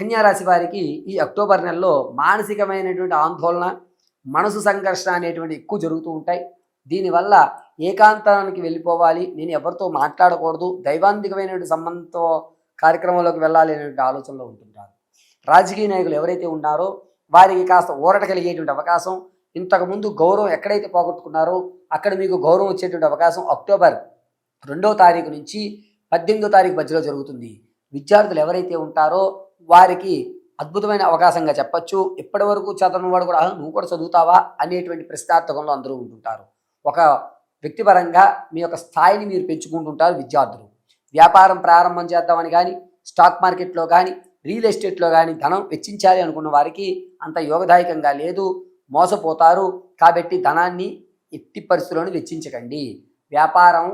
కన్యారాశి వారికి ఈ అక్టోబర్ నెలలో మానసికమైనటువంటి ఆందోళన మనసు సంఘర్షణ అనేటువంటి ఎక్కువ జరుగుతూ ఉంటాయి. దీనివల్ల ఏకాంతానికి వెళ్ళిపోవాలి. నేను ఎవరితో మాట్లాడకూడదు. దైవాంతికమైనటువంటి సంబంధంతో కార్యక్రమంలోకి వెళ్ళాలి అనేటువంటి ఆలోచనలో ఉంటుంటారు రాజకీయ నాయకులు ఎవరైతే ఉన్నారో వారికి కాస్త ఊరట కలిగేటువంటి అవకాశం. ఇంతకుముందు గౌరవం ఎక్కడైతే పోగొట్టుకున్నారో అక్కడ మీకు గౌరవం వచ్చేటువంటి అవకాశం అక్టోబర్ రెండో తారీఖు నుంచి పద్దెనిమిదో తారీఖు మధ్యలో జరుగుతుంది. విద్యార్థులు ఎవరైతే ఉంటారో వారికి అద్భుతమైన అవకాశంగా చెప్పచ్చు. ఇప్పటి వరకు చదవని వాడు కూడా నువ్వు కూడా చదువుతావా? అనేటువంటి ప్రశ్నార్థకంలో అందరూ ఉంటుంటారు. ఒక వ్యక్తిపరంగా మీ యొక్క స్థాయిని మీరు పెంచుకుంటుంటారు విద్యార్థులు. వ్యాపారం ప్రారంభం చేద్దామని కానీ స్టాక్ మార్కెట్లో కానీ రియల్ ఎస్టేట్లో కానీ ధనం వెచ్చించాలి అనుకున్న వారికి అంత యోగదాయకంగా లేదు. మోసపోతారు. కాబట్టి ధనాన్ని ఎట్టి పరిస్థితుల్లోనూ వెచ్చించకండి. వ్యాపారం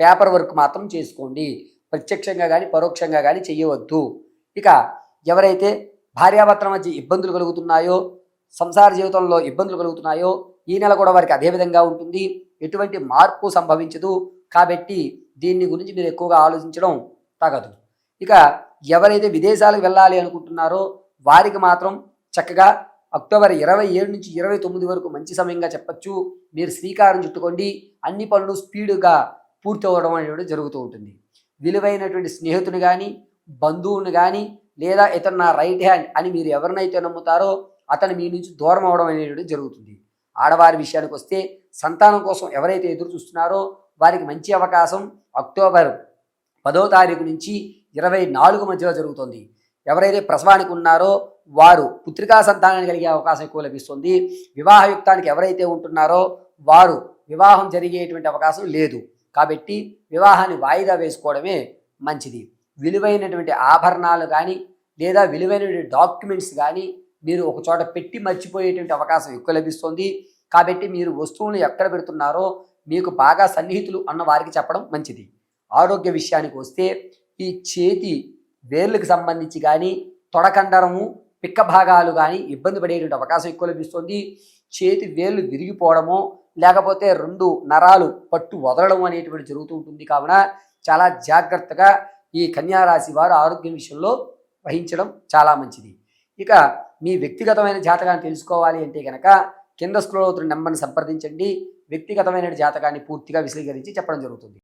పేపర్ వర్క్ మాత్రం చేసుకోండి. ప్రత్యక్షంగా కానీ పరోక్షంగా కానీ చేయవద్దు. ఇక ఎవరైతే భార్యాభర్తల మధ్య ఇబ్బందులు కలుగుతున్నాయో సంసార జీవితంలో ఇబ్బందులు కలుగుతున్నాయో ఈ నెల కూడా వారికి అదే విధంగా ఉంటుంది. ఎటువంటి మార్పు సంభవించదు. కాబట్టి దీన్ని గురించి మీరు ఎక్కువగా ఆలోచించడం తగదు. ఇక ఎవరైతే విదేశాలకు వెళ్ళాలి అనుకుంటున్నారో వారికి మాత్రం చక్కగా అక్టోబర్ ఇరవై ఏడు నుంచి ఇరవై తొమ్మిది వరకు మంచి సమయంగా చెప్పచ్చు. మీరు శ్రీకారం చుట్టుకోండి. అన్ని పనులు స్పీడ్గా పూర్తి అవ్వడం అనేది జరుగుతూ ఉంటుంది. విలువైనటువంటి స్నేహితుని కానీ బంధువుని కానీ లేదా ఇతను నా రైట్ హ్యాండ్ అని మీరు ఎవరినైతే నమ్ముతారో అతను మీ నుంచి దూరం అవడం అనేది జరుగుతుంది. ఆడవారి విషయానికి వస్తే సంతానం కోసం ఎవరైతే ఎదురు చూస్తున్నారో వారికి మంచి అవకాశం అక్టోబర్ పదో తారీఖు నుంచి ఇరవై నాలుగు మధ్యలో జరుగుతుంది. ఎవరైతే ప్రసవానికి ఉన్నారో వారు పుత్రికా సంతానాన్ని కలిగే అవకాశం ఎక్కువ లభిస్తుంది. వివాహయుక్తానికి ఎవరైతే ఉంటున్నారో వారు వివాహం జరిగేటువంటి అవకాశం లేదు. కాబట్టి వివాహాన్ని వాయిదా వేసుకోవడమే మంచిది. విలువైనటువంటి ఆభరణాలు కానీ లేదా విలువైనటువంటి డాక్యుమెంట్స్ కానీ మీరు ఒక చోట పెట్టి మర్చిపోయేటువంటి అవకాశం ఎక్కువ లభిస్తుంది. కాబట్టి మీరు వస్తువులను ఎక్కడ పెడుతున్నారో మీకు బాగా సన్నిహితులు అన్న వారికి చెప్పడం మంచిది. ఆరోగ్య విషయానికి వస్తే ఈ చేతి వేర్లకు సంబంధించి కానీ తొడకండరము పిక్క భాగాలు కానీ ఇబ్బంది పడేటువంటి అవకాశం ఎక్కువ లభిస్తుంది. చేతి వేళ్ళు విరిగిపోవడము లేకపోతే రెండు నరాలు పట్టు వదలడం అనేటువంటి జరుగుతూ ఉంటుంది. కావున చాలా జాగ్రత్తగా ఈ కన్యారాశి వారు ఆరోగ్యం విషయంలో వహించడం చాలా మంచిది. ఇక మీ వ్యక్తిగతమైన జాతకాన్ని తెలుసుకోవాలి అంటే కనుక కింద స్క్రోల్ అవుతున్న నెంబర్ని సంప్రదించండి. వ్యక్తిగతమైన జాతకాన్ని పూర్తిగా విశ్లేషించి చెప్పడం జరుగుతుంది.